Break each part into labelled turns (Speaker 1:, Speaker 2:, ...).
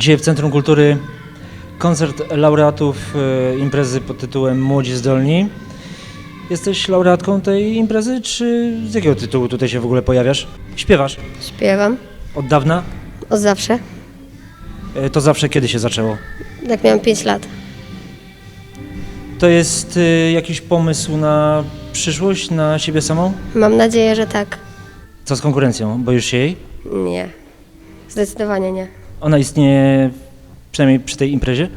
Speaker 1: Dzisiaj w Centrum Kultury koncert laureatów e, imprezy pod tytułem Młodzi Zdolni. Jesteś laureatką tej imprezy, czy z jakiego tytułu tutaj się w ogóle pojawiasz? Śpiewasz?
Speaker 2: Śpiewam
Speaker 1: Od dawna?
Speaker 2: od zawsze.
Speaker 1: E, To zawsze kiedy się zaczęło?
Speaker 2: Jak miałam 5 lat.
Speaker 1: To jest e, jakiś pomysł na przyszłość, na siebie samą?
Speaker 2: Mam nadzieję, że tak.
Speaker 1: Co z konkurencją? Boisz się jej?
Speaker 2: Nie. Zdecydowanie nie.
Speaker 1: Ona istnieje przynajmniej przy tej imprezie?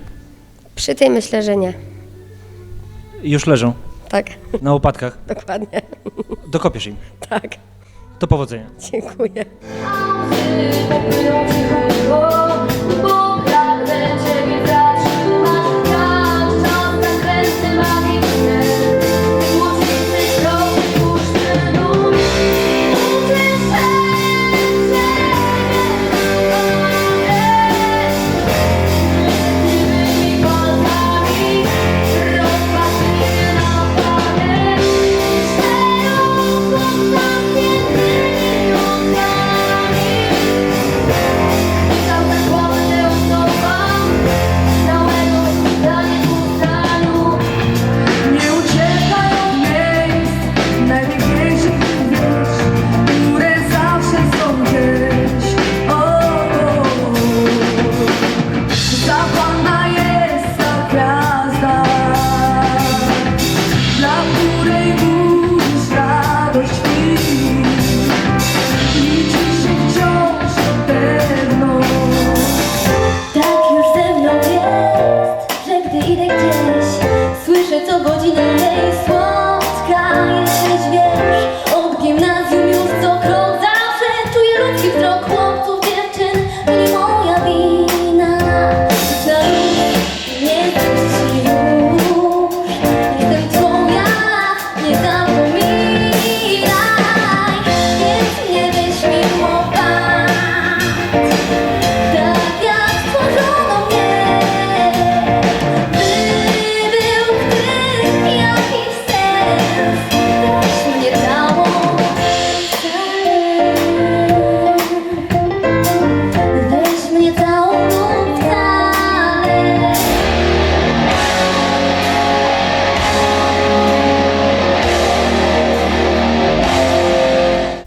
Speaker 2: Przy tej myślę, że nie.
Speaker 1: Już leżą
Speaker 2: Tak,
Speaker 1: na łopatkach.
Speaker 2: dokładnie.
Speaker 1: Dokopiesz im.
Speaker 2: Tak.
Speaker 1: To powodzenia.
Speaker 2: Dziękuję.
Speaker 3: Cool.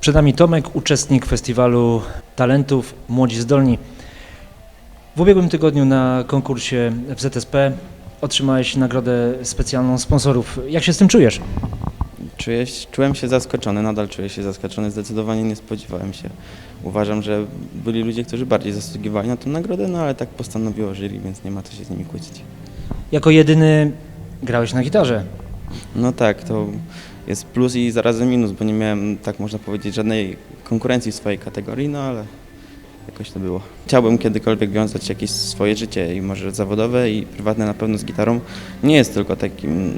Speaker 1: Przed nami Tomek, uczestnik festiwalu talentów Młodzi Zdolni. W ubiegłym tygodniu na konkursie w ZSP otrzymałeś nagrodę specjalną sponsorów. Jak się z tym czujesz?
Speaker 4: Czuję, czułem się zaskoczony, nadal czuję się zaskoczony, zdecydowanie nie spodziewałem się. Uważam, że byli ludzie, którzy bardziej zasługiwali na tę nagrodę, no ale tak postanowiło jury, więc nie ma co się z nimi kłócić.
Speaker 1: Jako jedyny grałeś na gitarze.
Speaker 4: No tak, to jest plus i zarazem minus, bo nie miałem, tak można powiedzieć, żadnej konkurencji w swojej kategorii, no ale jakoś to było. Chciałbym kiedykolwiek wiązać jakieś swoje życie i może zawodowe i prywatne na pewno z gitarą. Nie jest tylko takim,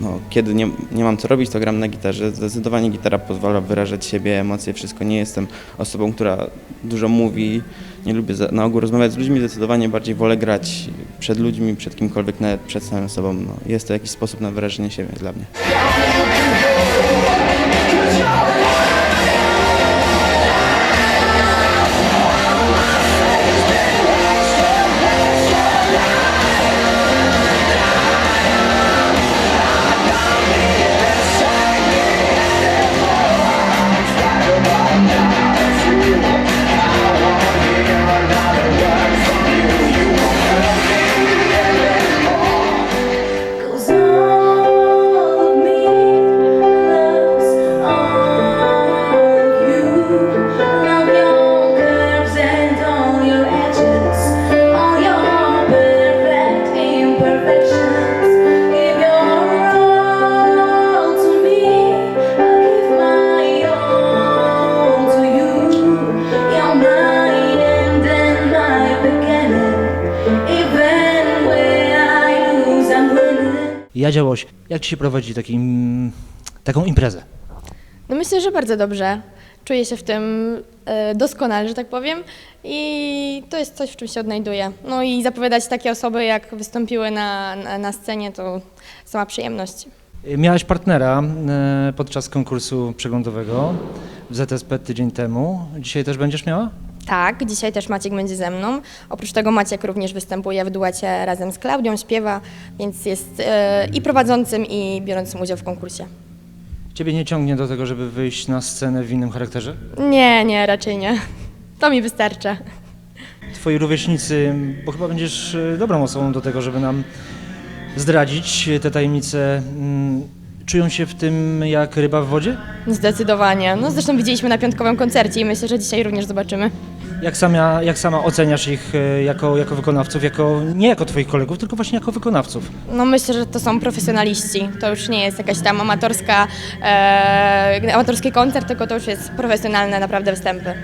Speaker 4: no, kiedy nie, nie mam co robić, to gram na gitarze. Zdecydowanie gitara pozwala wyrażać siebie, emocje, wszystko. Nie jestem osobą, która dużo mówi, nie lubię za, na ogół rozmawiać z ludźmi, zdecydowanie bardziej wolę grać przed ludźmi, przed kimkolwiek, nawet przed samym sobą. No, jest to jakiś sposób na wyrażenie siebie dla mnie.
Speaker 3: Winning.
Speaker 1: Ja działoś, jak ci się prowadzi taki, mm, taką imprezę?
Speaker 5: No myślę, że bardzo dobrze. Czuję się w tym e, doskonale, że tak powiem. I to jest coś, w czym się odnajduję. No i zapowiadać takie osoby, jak wystąpiły na, na, na scenie, to sama przyjemność.
Speaker 1: Miałeś partnera e, podczas konkursu przeglądowego w ZSP tydzień temu. Dzisiaj też będziesz miała?
Speaker 5: Tak, dzisiaj też Maciek będzie ze mną. Oprócz tego Maciek również występuje w duecie razem z Klaudią, śpiewa, więc jest e, i prowadzącym, i biorącym udział w konkursie.
Speaker 1: Ciebie nie ciągnie do tego, żeby wyjść na scenę w innym charakterze?
Speaker 5: Nie, nie, raczej nie. To mi wystarcza.
Speaker 1: Twoi rówieśnicy, bo chyba będziesz e, dobrą osobą do tego, żeby nam zdradzić te tajemnice, mm, czują się w tym jak ryba w wodzie?
Speaker 5: Zdecydowanie. No zresztą widzieliśmy na piątkowym koncercie i myślę, że dzisiaj również zobaczymy.
Speaker 1: Jak sama, jak sama oceniasz ich e, jako, jako wykonawców, jako, nie jako twoich kolegów, tylko właśnie jako wykonawców?
Speaker 5: No myślę, że to są profesjonaliści. To już nie jest jakaś tam amatorska, e, amatorski koncert, tylko to już jest profesjonalne naprawdę występy.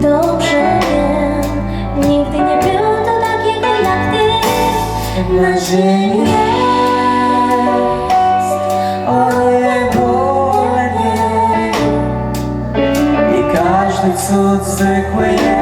Speaker 3: Dobrze wiem, nigdy nie było to takiego jak ty Na ziemi Sơ rơi.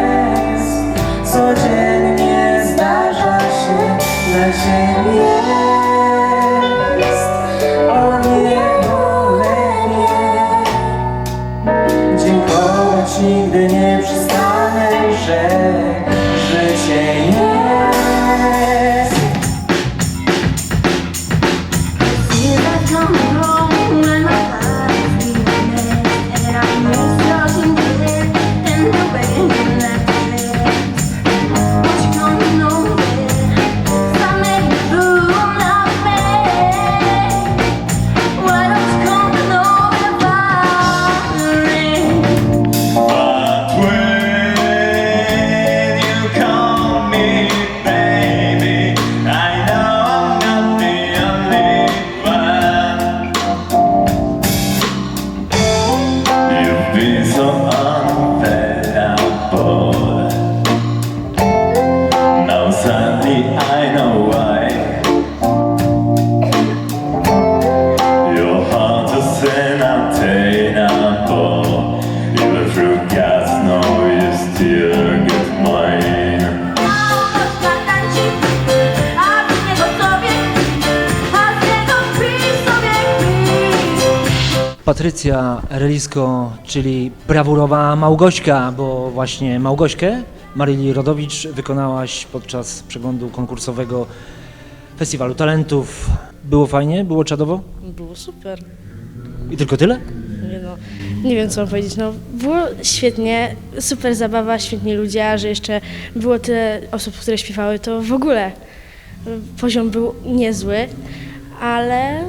Speaker 1: Patrycja Relisko, czyli brawurowa Małgośka, bo właśnie Małgośkę Maryli Rodowicz wykonałaś podczas przeglądu konkursowego Festiwalu Talentów. Było fajnie? Było czadowo?
Speaker 6: Było super.
Speaker 1: I tylko tyle?
Speaker 6: Nie, no, nie wiem co mam powiedzieć. No, było świetnie, super zabawa, świetni ludzie, a że jeszcze było tyle osób, które śpiewały, to w ogóle poziom był niezły, ale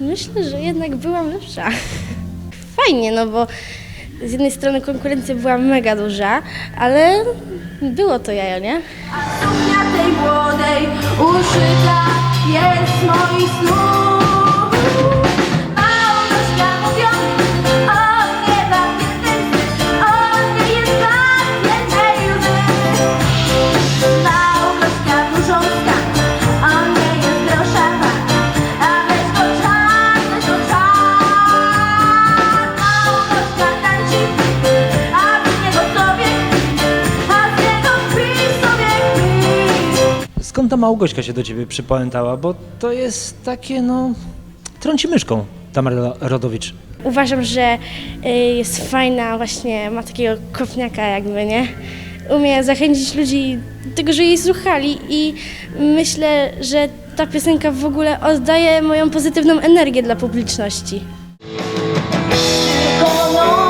Speaker 6: myślę, że jednak byłam lepsza. Fajnie, no bo z jednej strony konkurencja była mega duża, ale było to jajo, nie?
Speaker 3: Suknia tej młodej uszyta jest moich snów.
Speaker 1: Ta Małgośka się do ciebie przypamiętała? Bo to jest takie, no, trąci myszką, Tamara Rodowicz.
Speaker 6: Uważam, że y, jest fajna, właśnie ma takiego kopniaka jakby, nie? Umie zachęcić ludzi do tego, że jej słuchali i myślę, że ta piosenka w ogóle oddaje moją pozytywną energię dla publiczności.
Speaker 3: Tylko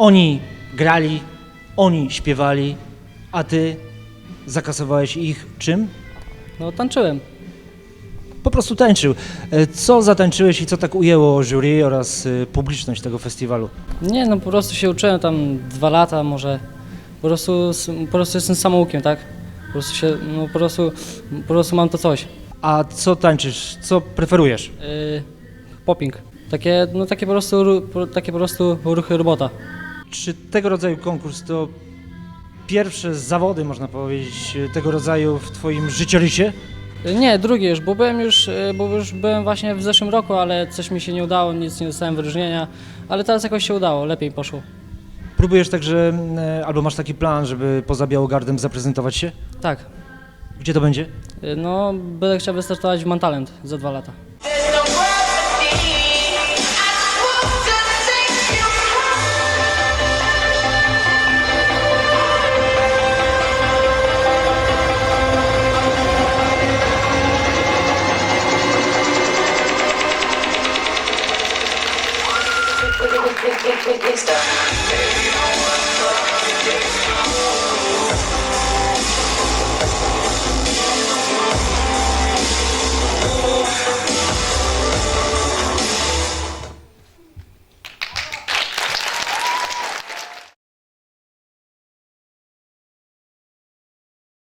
Speaker 1: Oni grali, oni śpiewali, a ty zakasowałeś ich czym?
Speaker 7: No tańczyłem.
Speaker 1: Po prostu tańczył. E, Co zatańczyłeś i co tak ujęło jury oraz e, publiczność tego festiwalu?
Speaker 7: Nie, no po prostu się uczyłem tam dwa lata może. Po prostu, po prostu jestem samoukiem, tak? Po prostu się, no po prostu, po prostu mam to coś.
Speaker 1: A co tańczysz? Co preferujesz?
Speaker 7: Yy, popping. Takie, no takie po prostu, takie po prostu ruchy robota.
Speaker 1: Czy tego rodzaju konkurs to pierwsze zawody, można powiedzieć, e, tego rodzaju w twoim życiorysie?
Speaker 7: Nie, drugi już, bo byłem już, yy, bo już byłem właśnie w zeszłym roku, ale coś mi się nie udało, nic nie dostałem wyróżnienia, ale teraz jakoś się udało, lepiej poszło.
Speaker 1: Próbujesz także, e, albo masz taki plan, żeby poza Białogardem zaprezentować się?
Speaker 7: Tak,
Speaker 1: Gdzie to będzie?
Speaker 7: yy, no będę chciał wystartować w Mantalent za dwa lata. it, it, it is done.